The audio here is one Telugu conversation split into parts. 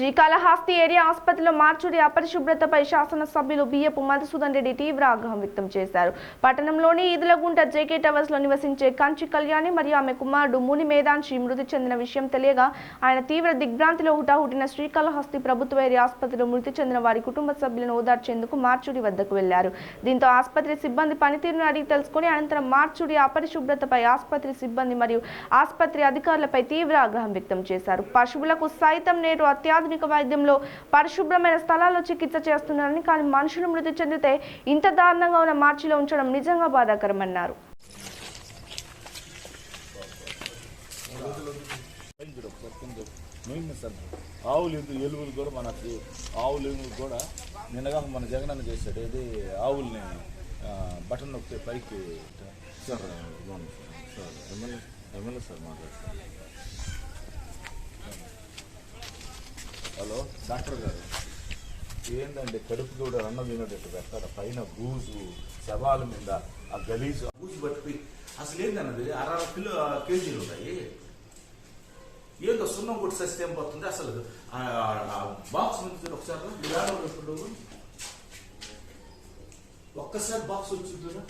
శ్రీకాళహస్తి ఏరియా ఆసుపత్రిలో మార్చుడి అపరిశుభ్రతపై శాసనసభ్యులు బియ్యపు మధుసూదన్ రెడ్డి తీవ్ర ఆగ్రహం వ్యక్తం చేశారు. పట్టణంలోని ఈదులగుంట జేకే టవర్స్లో నివసించే కంచి కళ్యాణి మరియు ఆమె కుమారుడు ముని మేధాంశి మృతి చెందిన విషయం తెలియగా ఆయన తీవ్ర దిగ్భ్రాంతిలో హుటాహుటిన శ్రీకాళహస్తి ప్రభుత్వ ఏరియా ఆసుపత్రిలో మృతి చెందిన వారి కుటుంబ సభ్యులను ఓదార్చేందుకు మార్చుడి వద్దకు వెళ్ళారు దీంతో ఆసుపత్రి సిబ్బంది పనితీరును అడిగి తెలుసుకుని అనంతరం మార్చుడి అపరిశుభ్రతపై ఆసుపత్రి సిబ్బంది మరియు ఆసుపత్రి అధికారులపై తీవ్ర ఆగ్రహం వ్యక్తం చేశారు. పశువులకు సైతం నేడు అత్యాధునిక ఆధునిక వైద్యంలో పరిశుభ్రమైన స్థలాల్లో చికిత్స చేస్తున్నారని కానీ మనుషులు మృతి చెందితే ఇంత దారుణంగా ఉన్న మార్చిలో ఉంచడం నిజంగా బాధాకరమన్నారు. ఆవులు ఎలుగులు కూడా మనకి ఆవులు ఎలుగులు కూడా నిన్నగా మన జగన్ అన్న చేశాడు ఏది ఆవుల్ని బటన్ నొక్కితే పైకి సార్ ఎమ్మెల్యే ఎమ్మెల్యే సార్ మాట్లాడుతున్నారు హలో డాక్టర్ గారు ఏందండి కడుపు కూడా అన్నం తినేటట్టు పెడతారు? పైన బూజు శవాల మీద ఆ గలీజు బూజు పట్టుకుని అసలు ఏందన్నది? అరవై కిలో కేజీలు ఉన్నాయి. ఏందో సున్నం కొట్టి సస్తే ఏం పోతుంది అసలు బాక్స్ నుంచి ఒకసారి మీరు ఎప్పుడు? ఒక్కసారి బాక్స్ వచ్చిందిరా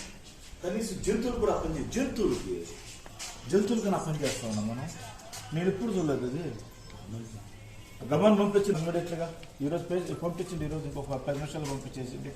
కనీసం జంతువులు కూడా పని జంతువులకి జంతువులకి నా పని చేస్తా ఉన్నా మనం. నేను ఎప్పుడు చూడలేదు అది. గమనం పంపించింది ఇమీడియట్గా ఈరోజు పంపించింది ఈరోజు ఇంకొక పది నిమిషాలు పంపించేసింది.